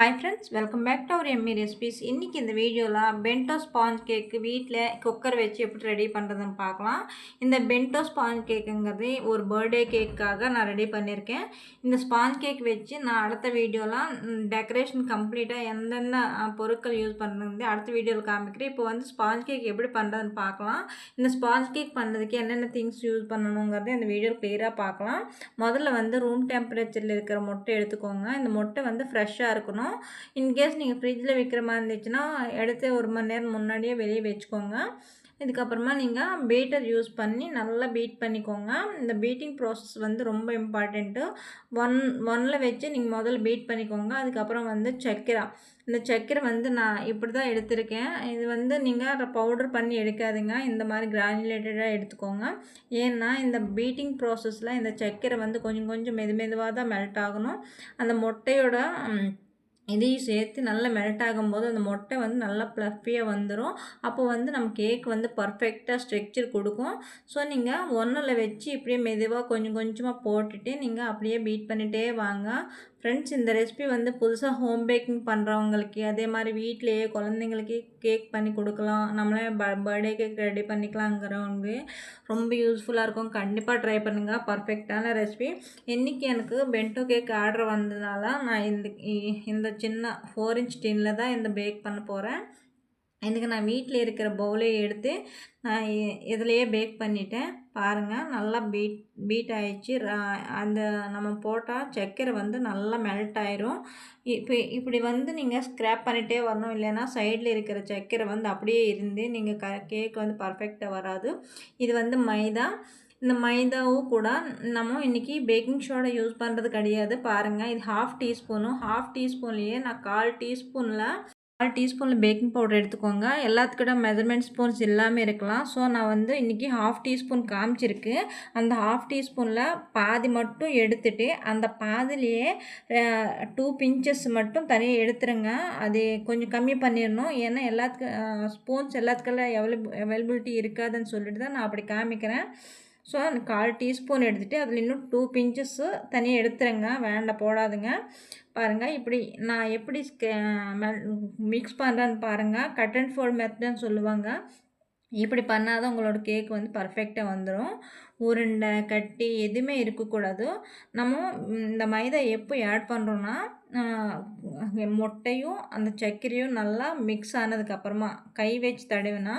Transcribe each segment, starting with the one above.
Hi friends welcome back to our Emmy recipes இன்றைக்கி இந்த வீடியோவில் பென்டோ ஸ்பாஞ்ச் கேக்கு வீட்டில் குக்கர் வச்சு எப்படி ரெடி பண்ணுறதுன்னு பார்க்கலாம். இந்த பென்டோ ஸ்பாஞ்ச் கேக்குங்கிறது ஒரு பர்த்டே கேக்காக நான் ரெடி பண்ணியிருக்கேன் இந்த ஸ்பாஞ்ச் கேக் வச்சு நான் அடுத்த வீடியோலாம் டெக்கரேஷன் கம்ப்ளீட்டாக எந்தெந்த பொருட்கள் யூஸ் பண்ணுறது அடுத்த வீடியோவில் காமிக்கிறேன். இப்போ வந்து ஸ்பாஞ்ச் கேக் எப்படி பண்ணுறதுன்னு பார்க்கலாம். இந்த ஸ்பாஞ்ச் கேக் பண்ணுறதுக்கு என்னென்ன திங்ஸ் யூஸ் பண்ணணுங்கிறது இந்த வீடியோ கிளியராக பார்க்கலாம். முதல்ல வந்து ரூம் டெம்பரேச்சரில் இருக்கிற முட்டை எடுத்துக்கோங்க. இந்த முட்டை வந்து ஃப்ரெஷ்ஷாக இருக்கணும். இன்கேஸ் நீங்கள் ஃப்ரிட்ஜில் வைக்கிற மாதிரி இருந்துச்சுன்னா எடுத்து ஒரு மணி நேரம் முன்னாடியே வெளியே வச்சுக்கோங்க. இதுக்கப்புறமா நீங்கள் பீட்டர் யூஸ் பண்ணி நல்லா பீட் பண்ணிக்கோங்க. இந்த பீட்டிங் ப்ராசஸ் வந்து ரொம்ப இம்பார்ட்டண்ட்டு. ஒன் ஒன்னில் வச்சு நீங்கள் முதல்ல பீட் பண்ணிக்கோங்க. அதுக்கப்புறம் வந்து சர்க்கரை இந்த சர்க்கரை வந்து நான் இப்படி தான் எடுத்திருக்கேன். இது வந்து நீங்கள் பவுடர் பண்ணி எடுக்காதுங்க. இந்த மாதிரி கிரானுலேட்டடாக எடுத்துக்கோங்க. ஏன்னா இந்த பீட்டிங் ப்ராசஸில் இந்த சர்க்கரை வந்து கொஞ்சம் கொஞ்சம் மெது மெதுவாக தான் மெல்ட் ஆகணும். அந்த முட்டையோட இதையும் சேர்த்து நல்லா மெல்ட் ஆகும்போது அந்த மொட்டை வந்து நல்லா ப்ளஃபியாக வந்துடும் அப்போ வந்து நம்ம கேக் வந்து பர்ஃபெக்டாக ஸ்ட்ரக்சர் கொடுக்கும். ஸோ நீங்கள் ஒன்றில் வச்சு இப்படியே மெதுவாக கொஞ்சம் கொஞ்சமாக போட்டுட்டு நீங்கள் அப்படியே பீட் பண்ணிகிட்டே வாங்க. ஃப்ரெண்ட்ஸ் இந்த ரெசிபி வந்து புதுசாக ஹோம் பேக்கிங் பண்ணுறவங்களுக்கு அதே மாதிரி வீட்டிலேயே குழந்தைங்களுக்கு கேக் பண்ணி கொடுக்கலாம். நம்மளே ப பர்த்டே கேக் ரெடி பண்ணிக்கலாங்கிறவங்க ரொம்ப யூஸ்ஃபுல்லாக இருக்கும். கண்டிப்பாக ட்ரை பண்ணுங்கள் பர்ஃபெக்டான ரெசிபி இன்றைக்கி எனக்கு பென்டோ கேக் ஆர்டர் வந்ததுனால நான் இந்த இந்த சின்ன ஃபோர் இன்ச் டின்னில் தான் இந்த பேக் பண்ண போகிறேன் இதுக்கு நான் வீட்டில் இருக்கிற பவுலே எடுத்து நான் இதிலையே பேக் பண்ணிட்டேன். பாருங்கள் நல்லா பீட் பீட் ஆயிடுச்சு. அந்த நம்ம போட்டால் சர்க்கரை வந்து நல்லா மெல்ட் ஆயிரும். இப்போ இப்படி வந்து நீங்கள் ஸ்க்ராப் பண்ணிகிட்டே வரணும். இல்லைன்னா சைடில் இருக்கிற சர்க்கரை வந்து அப்படியே இருந்து நீங்கள் க கேக் வந்து பர்ஃபெக்டாக வராது. இது வந்து மைதா. இந்த மைதாவும் கூட நம்ம இன்றைக்கி பேக்கிங் சோடா யூஸ் பண்ணுறது கிடையாது. பாருங்கள் இது ஹாஃப் டீஸ்பூனும் ஹாஃப் டீஸ்பூன்லேயே நான் கால் டீஸ்பூனில் கால் டீஸ்பூனில் பேக்கிங் பவுடர் எடுத்துக்கோங்க. எல்லாத்துக்கிட்ட மெஜர்மெண்ட் ஸ்பூன்ஸ் எல்லாமே இருக்கலாம். ஸோ நான் வந்து இன்றைக்கி ஹாஃப் டீஸ்பூன் காமிச்சிருக்கு. அந்த ஹாஃப் டீஸ்பூனில் பாதி மட்டும் எடுத்துகிட்டு அந்த பாதிலேயே டூ பிஞ்சஸ் மட்டும் தனியாக எடுத்துருங்க. அது கொஞ்சம் கம்மி பண்ணிடணும் ஏன்னா எல்லாத்துக்கு ஸ்பூன்ஸ் எல்லாத்துக்கெல்லாம் எவ்வளோ அவைலபிலிட்டி இருக்காதுன்னு சொல்லிட்டு தான் நான் அப்படி காமிக்கிறேன். ஸோ கால் டீஸ்பூன் எடுத்துகிட்டு அதில் இன்னும் டூ பிஞ்சஸ்ஸு தனியாக எடுத்துருங்க. வேண்டாம் போடாதுங்க. பாருங்கள் இப்படி நான் எப்படி மிக்ஸ் பண்ணுறேன்னு பாருங்கள் கட் அண்ட் ஃபோல்ட் மெத்தட்னு சொல்லுவாங்க. இப்படி பண்ணால் தான் உங்களோட கேக் வந்து பர்ஃபெக்டாக வந்துடும் உருண்டை கட்டி எதுவுமே இருக்கக்கூடாது. நம்ம இந்த மைதா எப்போ ஆட் பண்ணுறோன்னா முட்டையும் அந்த சர்க்கரையும் நல்லா மிக்ஸ் ஆனதுக்கப்புறமா கை வச்சு தடவினா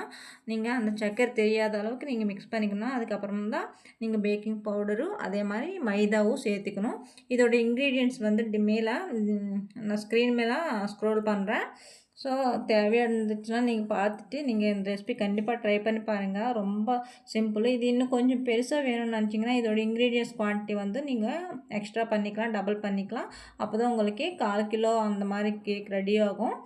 நீங்கள் அந்த சர்க்கரை தெரியாத அளவுக்கு நீங்கள் மிக்ஸ் பண்ணிக்கணும். அதுக்கப்புறம் தான் நீங்கள் பேக்கிங் பவுடரும் அதே மாதிரி மைதாவும் சேர்த்துக்கணும். இதோட இன்க்ரீடியன்ட்ஸ் வந்து மேலே நான் ஸ்க்ரீன் மேலே ஸ்க்ரோல் பண்ணுறேன் ஸோ தேவையாக இருந்துச்சுன்னா நீங்கள் பார்த்துட்டு நீங்கள் இந்த ரெசிபி கண்டிப்பாக ட்ரை பண்ணி பாருங்கள் ரொம்ப சிம்பிள் இது இன்னும் கொஞ்சம் பெருசாக வேணும்னு நினச்சிங்கன்னா இதோட இன்க்ரீடியன்ஸ் குவான்டிட்டி வந்து நீங்கள் எக்ஸ்ட்ரா பண்ணிக்கலாம் டபுள் பண்ணிக்கலாம். அப்போ தான் உங்களுக்கு கால் கிலோ அந்த மாதிரி கேக் ரெடி ஆகும்.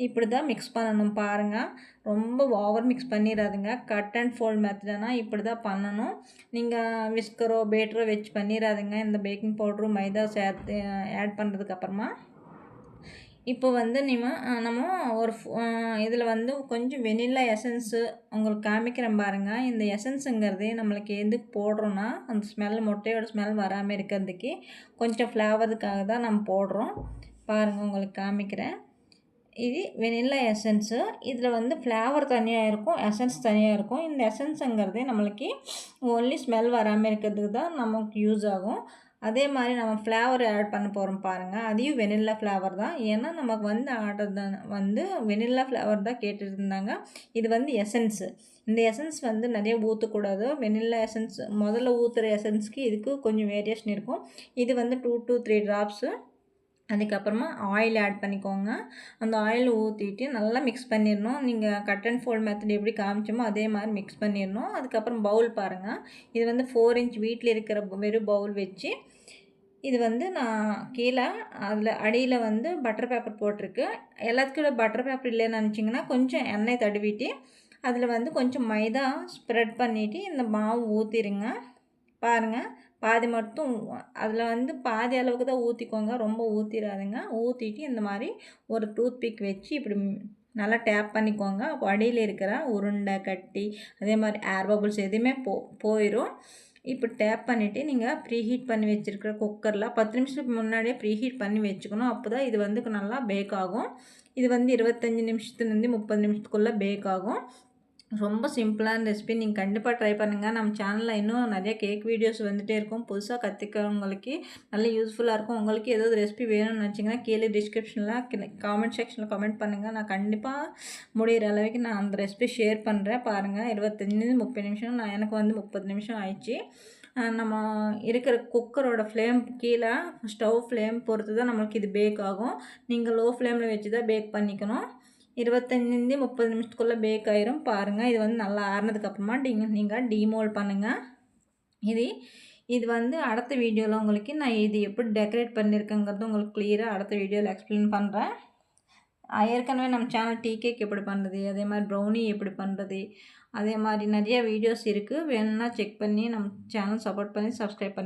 இப்படி தான் மிக்ஸ் பண்ணணும் பாருங்கள் ரொம்ப ஓவர் மிக்ஸ் பண்ணிடாதுங்க கட் அண்ட் ஃபோல்ட் மெத்தடனா இப்படி தான் பண்ணணும். நீங்கள் விஸ்கரோ பேட்டரோ வச்சு பண்ணிடாதுங்க இந்த பேக்கிங் பவுட்ரு மைதா சேர்த்து ஆட் பண்ணுறதுக்கப்புறமா இப்போ வந்து நம்ம நம்ம ஒரு இதில் வந்து கொஞ்சம் வெனிலா எசன்ஸு உங்களுக்கு காமிக்கிறேன் பாருங்கள் இந்த எசன்ஸுங்கிறது நம்மளுக்கு எதுக்கு போடுறோன்னா அந்த ஸ்மெல் முட்டையோட ஸ்மெல் வராமல் இருக்கிறதுக்கு கொஞ்சம் ஃப்ளேவருக்காக தான் நம்ம போடுறோம். பாருங்கள் உங்களுக்கு காமிக்கிறேன். இது வெனிலா எசன்ஸு. இதில் வந்து ஃப்ளேவர் தனியாக இருக்கும் எசன்ஸ் தனியாக இருக்கும். இந்த எசன்ஸுங்கிறது நம்மளுக்கு ஓன்லி ஸ்மெல் வராமல் இருக்கிறதுக்கு தான் நமக்கு யூஸ் ஆகும். அதே மாதிரி நம்ம ஃப்ளேவர் ஆட் பண்ண போகிறோம் பாருங்கள் அதையும் வெனில்லா ஃப்ளேவர் தான். ஏன்னா நமக்கு வந்து ஆர்டர் தான் வந்து வெனில்லா ஃப்ளேவர் தான் கேட்டுருந்தாங்க. இது வந்து எசன்ஸு இந்த எசன்ஸ் வந்து நிறைய ஊற்றக்கூடாது வெனில்லா எசன்ஸ் முதல்ல ஊற்றுற எசன்ஸ்க்கு இதுக்கு கொஞ்சம் வேரியேஷன் இருக்கும். இது வந்து டூ டூ த்ரீ ட்ராப்ஸு அதுக்கப்புறமா ஆயில் ஆட் பண்ணிக்கோங்க. அந்த ஆயில் ஊற்றிட்டு நல்லா மிக்ஸ் பண்ணிடணும். நீங்கள் கட் அண்ட் ஃபோல்ட் மெத்தட் எப்படி காமிச்சோமோ அதே மாதிரி மிக்ஸ் பண்ணிடணும். அதுக்கப்புறம் பவுல் பாருங்கள் இது வந்து ஃபோர் இன்ச் வீட்டில் இருக்கிற வெறும் பவுல் வச்சு இது வந்து நான் கீழே அதில் அடியில் வந்து பட்டர் பேப்பர் போட்டிருக்கு. எல்லாத்துக்கும் பட்டர் பேப்பர் இல்லைன்னு நினச்சிங்கன்னா கொஞ்சம் எண்ணெய் தடவிட்டு அதில் வந்து கொஞ்சம் மைதா ஸ்ப்ரெட் பண்ணிவிட்டு இந்த மாவு ஊற்றிடுங்க பாருங்கள் பாதி மட்டும் அதில் வந்து பாதி அளவுக்கு தான் ஊற்றிக்கோங்க ரொம்ப ஊற்றிடாதுங்க ஊற்றிட்டு இந்த மாதிரி ஒரு டூத் பிக் வச்சு இப்படி நல்லா டேப் பண்ணிக்கோங்க. அடியில் இருக்கிற உருண்டை கட்டி அதே மாதிரி ஏர் பபுள்ஸ் எதுவுமே போ போயிடும் இப்போ டேப் பண்ணிவிட்டு நீங்கள் ப்ரீ ஹீட் பண்ணி வச்சுருக்கிற குக்கரில் பத்து நிமிஷத்துக்கு முன்னாடியே ப்ரீ ஹீட் பண்ணி வச்சுக்கணும். அப்போ தான் இது வந்து நல்லா பேக் ஆகும். இது வந்து இருபத்தஞ்சி நிமிஷத்துலேருந்து முப்பது நிமிஷத்துக்குள்ளே பேக் ஆகும். ரொம்ப சிம்பிளான ரெசிபி. நீங்கள் கண்டிப்பாக ட்ரை பண்ணுங்கள் நம்ம சேனலில் இன்னும் நிறைய கேக் வீடியோஸ் வந்துகிட்டே இருக்கும். புதுசாக கற்றுக்கிறவங்களுக்கு நல்ல யூஸ்ஃபுல்லாக இருக்கும். உங்களுக்கு ஏதாவது ரெசிபி வேணும்னு நினச்சிங்கன்னா கீழே டிஸ்கிரிப்ஷனில் காமெண்ட் செக்ஷனில் கமெண்ட் பண்ணுங்கள் நான் கண்டிப்பாக முடிகிற அளவுக்கு நான் அந்த ரெசிபி ஷேர் பண்ணுறேன் பாருங்கள் இருபத்தஞ்சி முப்பது நிமிஷம். நான் எனக்கு வந்து முப்பது நிமிஷம் ஆயிடுச்சு. நம்ம இருக்கிற குக்கரோட ஃப்ளேம் கீழே ஸ்டவ் ஃப்ளேம் பொறுத்து தான் நம்மளுக்கு இது பேக் ஆகும். நீங்கள் லோ ஃப்ளேமில் வச்சு தான் பேக் பண்ணிக்கணும். இருபத்தஞ்சிலேருந்து முப்பது நிமிஷத்துக்குள்ளே பேக் ஆயிரும். பாருங்கள் இது வந்து நல்லா ஆறுனதுக்கப்புறமா நீங்கள் நீங்கள் டீமோல் பண்ணுங்கள் இது இது வந்து அடுத்த வீடியோவில் உங்களுக்கு நான் இது எப்படி டெக்கரேட் பண்ணியிருக்கேங்கிறது உங்களுக்கு கிளியராக அடுத்த வீடியோவில் எக்ஸ்பிளைன் பண்ணுறேன் ஏற்கனவே நம்ம சேனல் டீ கேக் எப்படி பண்ணுறது அதே மாதிரி ப்ரௌனி எப்படி பண்ணுறது அதே மாதிரி நிறைய வீடியோஸ் இருக்குது வேணும்னா செக் பண்ணி நம்ம சேனல் சப்போர்ட் பண்ணி சப்ஸ்கிரைப் பண்ணி